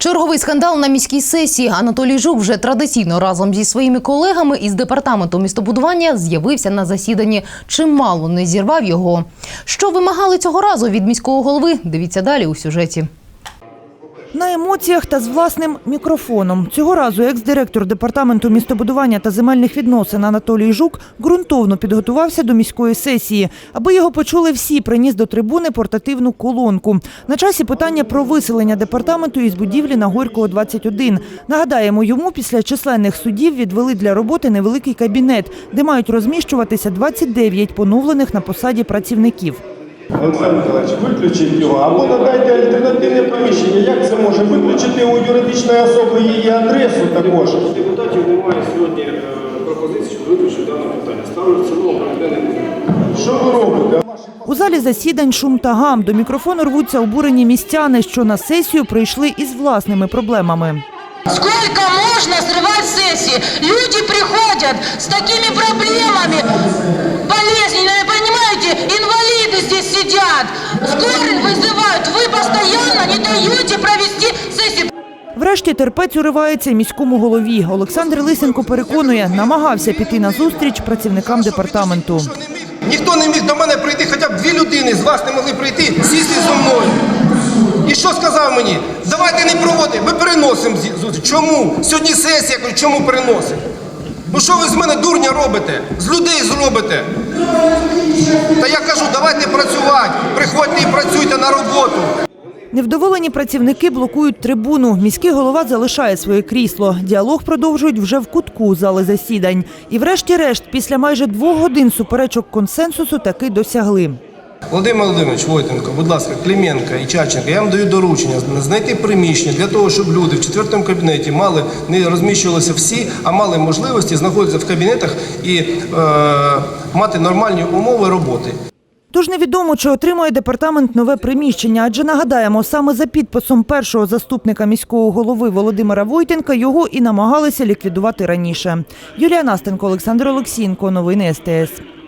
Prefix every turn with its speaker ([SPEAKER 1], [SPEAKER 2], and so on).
[SPEAKER 1] Черговий скандал на міській сесії. Анатолій Жук вже традиційно разом зі своїми колегами із департаменту містобудування з'явився на засіданні. Чимало не зірвав його. Що вимагали цього разу від міського голови? Дивіться далі у сюжеті.
[SPEAKER 2] На емоціях та з власним мікрофоном. Цього разу екс-директор департаменту містобудування та земельних відносин Анатолій Жук ґрунтовно підготувався до міської сесії. Аби його почули всі, приніс до трибуни портативну колонку. На часі питання про виселення департаменту із будівлі на Горького 21. Нагадаємо, йому після численних судів відвели для роботи невеликий кабінет, де мають розміщуватися 29 поновлених на посаді працівників.
[SPEAKER 3] Олександр Миколаївич, виключіть його або надайте альтернативне приміщення. Як це може? Виключити у юридичної особи її адресу також.
[SPEAKER 4] Депутатів немає сьогодні е, пропозицій щодо виключення даного питання. Ставлю в цілому порядок
[SPEAKER 3] Що ви робите?
[SPEAKER 2] У залі засідань шум та гам. До мікрофону рвуться обурені містяни, що на сесію прийшли із власними проблемами.
[SPEAKER 5] Сколько можно срывать сессии? Люди приходят с такими проблемами не провести сессию.
[SPEAKER 2] Врешті терпець уривається міському голові. Олександр Лисенко переконує, намагався піти на зустріч працівникам департаменту.
[SPEAKER 6] Ніхто не міг до мене прийти, хоча б дві людини з вас не могли прийти, сісти зі мною. І що сказав мені? Давайте не проводимо, ми переносимо зустріч. Чому? Сьогодні сесія, я кажу, чому переносимо? Ну що ви з мене дурня робите? З людей зробите? Та я кажу, давайте працювати, приходьте і працюйте на роботу.
[SPEAKER 2] Невдоволені працівники блокують трибуну. Міський голова залишає своє крісло. Діалог продовжують вже в кутку зали засідань. І врешті-решт, після майже двох годин суперечок консенсусу таки досягли.
[SPEAKER 6] Володимир Володимирович Войтенко, будь ласка, Клименко і Чаченко, я вам даю доручення знайти приміщення для того, щоб люди в четвертому кабінеті мали не розміщувалися всі, а мали можливості знаходитися в кабінетах і е, мати нормальні умови роботи.
[SPEAKER 2] Тож невідомо, чи отримує департамент нове приміщення, адже нагадаємо, саме за підписом першого заступника міського голови Володимира Войтенка його і намагалися ліквідувати раніше. Юлія Настенко, Олександр Олексієнко. Новини СТС.